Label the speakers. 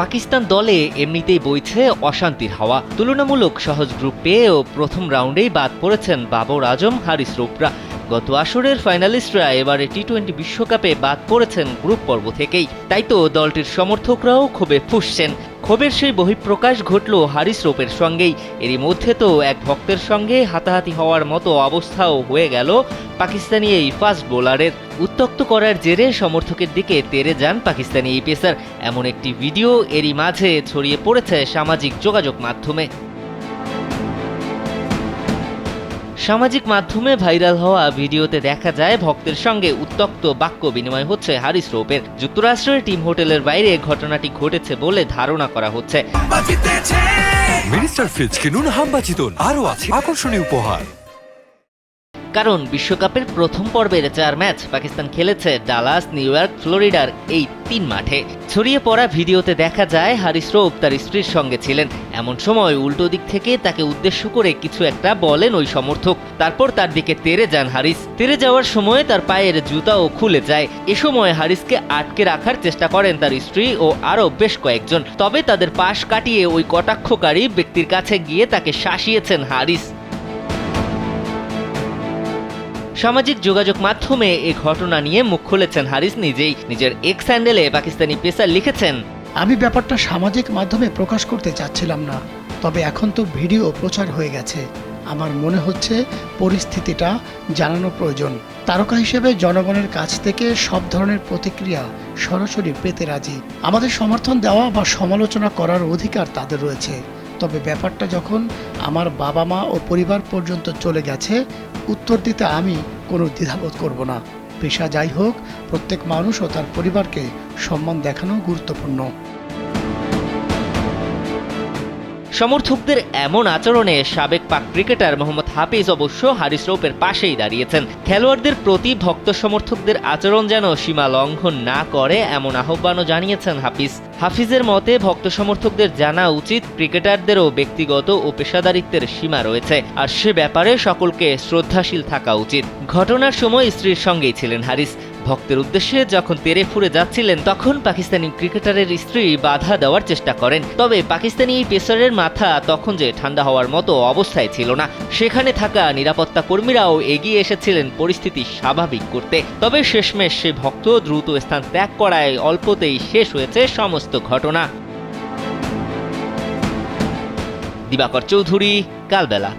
Speaker 1: পাকিস্তান দলে এমনিতেই বইছে অশান্তির হাওয়া। তুলনামূলক সহজ গ্রুপ পেয়েও প্রথম রাউন্ডেই বাদ পড়েছেন বাবর আজম, হারিস রোপরা। গত আসরের ফাইনালিস্টরা এবারে টি টোয়েন্টি বিশ্বকাপে বাদ পড়েছেন গ্রুপ পর্ব থেকেই। তাই তো দলটির সমর্থকরাও ক্ষোভে ফুসছেন। ক্ষোভের সেই বহিঃপ্রকাশ ঘটল হারিস রোপের সঙ্গেই। এরই মধ্যে তো এক ভক্তের সঙ্গে হাতাহাতি হওয়ার মতো অবস্থাও হয়ে গেল পাকিস্তানি এই ফাস্ট বোলারের। উত্তক্ত করার জেরে সমর্থকের দিকে তেরে যান পাকিস্তানি এই পেসার। এমন একটি ভিডিও এরই মাঝে ছড়িয়ে পড়েছে সামাজিক যোগাযোগ মাধ্যমে। সামাজিক মাধ্যমে ভাইরাল হওয়া ভিডিওতে দেখা যায় ভক্তের সঙ্গে উত্তক্ত বাক্য বিনিময় হচ্ছে হারিস রোপের। যুক্তরাষ্ট্রের টিম হোটেলের বাইরে ঘটনাটি ঘটেছে বলে ধারণা করা হচ্ছে।
Speaker 2: মিনিস্টার ফ্রিজ কিনুন হাম্বাচিতন আরও আছে আকর্ষণীয় উপহার।
Speaker 1: কারণ বিশ্বকাপের প্রথম পর্বের চার ম্যাচ পাকিস্তান খেলেছে ডালাস, নিউ ইয়র্ক, ফ্লোরিডার এই তিন মাঠে। ছড়িয়ে পড়া ভিডিওতে দেখা যায়, হারিস রৌফ তার স্ত্রীর সঙ্গে ছিলেন। এমন সময় উল্টো দিক থেকে তাকে উদ্দেশ্য করে কিছু একটা বলেন ওই সমর্থক। তারপর তার দিকে তেরে যান হারিস। তেরে যাওয়ার সময় তার পায়ের জুতাও খুলে যায়। এ সময় হারিসকে আটকে রাখার চেষ্টা করেন তার স্ত্রী ও আরও বেশ কয়েকজন। তবে তাদের পাশ কাটিয়ে ওই কটাক্ষকারী ব্যক্তির কাছে গিয়ে তাকে শাসিয়েছেন হারিস। সামাজিক যোগাযোগ মাধ্যমে এ ঘটনা নিয়ে মুখ খুলেছেন হারিস নিজেই। নিজের এক্স হ্যান্ডেলে পাকিস্তানি পেসার লিখেছেন,
Speaker 3: আমি ব্যাপারটা সামাজিক মাধ্যমে প্রকাশ করতে চাচ্ছিলাম না, তবে এখন তো ভিডিও প্রচার হয়ে গেছে। আমার মনে হচ্ছে পরিস্থিতিটা জানানো প্রয়োজন। তারকা হিসেবে জনগণের কাছ থেকে সব ধরনের প্রতিক্রিয়া সরাসরি পেতে রাজি। আমাদের সমর্থন দেওয়া বা সমালোচনা করার অধিকার তাদের রয়েছে। তবে ব্যাপারটা যখন আমার বাবা মা ও পরিবার পর্যন্ত চলে গেছে, উত্তর দিতে আমি কোনো দ্বিধাবোধ করব না। পেশা যাই হোক, প্রত্যেক মানুষ ও তার পরিবারকে সম্মান দেখানো গুরুত্বপূর্ণ।
Speaker 1: সমর্থকদের এমন আচরণে সাবেক পাক ক্রিকেটার মোহাম্মদ হাফিজ অবশ্য হারিস রৌপের পাশেই দাঁড়িয়েছেন। খেলোয়াড়দের প্রতি ভক্ত সমর্থকদের আচরণ যেন সীমা লঙ্ঘন না করে এমন আহ্বানও জানিয়েছেন হাফিজ। হাফিজের মতে, ভক্ত সমর্থকদের জানা উচিত ক্রিকেটারদেরও ব্যক্তিগত ও পেশাদারিত্বের সীমা রয়েছে, আর সে ব্যাপারে সকলকে শ্রদ্ধাশীল থাকা উচিত। ঘটনার সময় স্ত্রীর সঙ্গেই ছিলেন হারিস। ভক্তের উদ্দেশ্যে যখন তেরে ফুরে যাচ্ছিলেন, তখন পাকিস্তানি ক্রিকেটারের স্ত্রী বাধা দেওয়ার চেষ্টা করেন। তবে পাকিস্তানি এই পেসারের মাথা তখন যে ঠান্ডা হওয়ার মতো অবস্থায় ছিল না। সেখানে থাকা নিরাপত্তা কর্মীরাও এগিয়ে এসেছিলেন পরিস্থিতি স্বাভাবিক করতে। তবে শেষমেশ সে ভক্ত দ্রুত স্থান ত্যাগ করায় অল্পতেই শেষ হয়েছে সমস্ত ঘটনা। দিবাকর চৌধুরী, কালবেলা।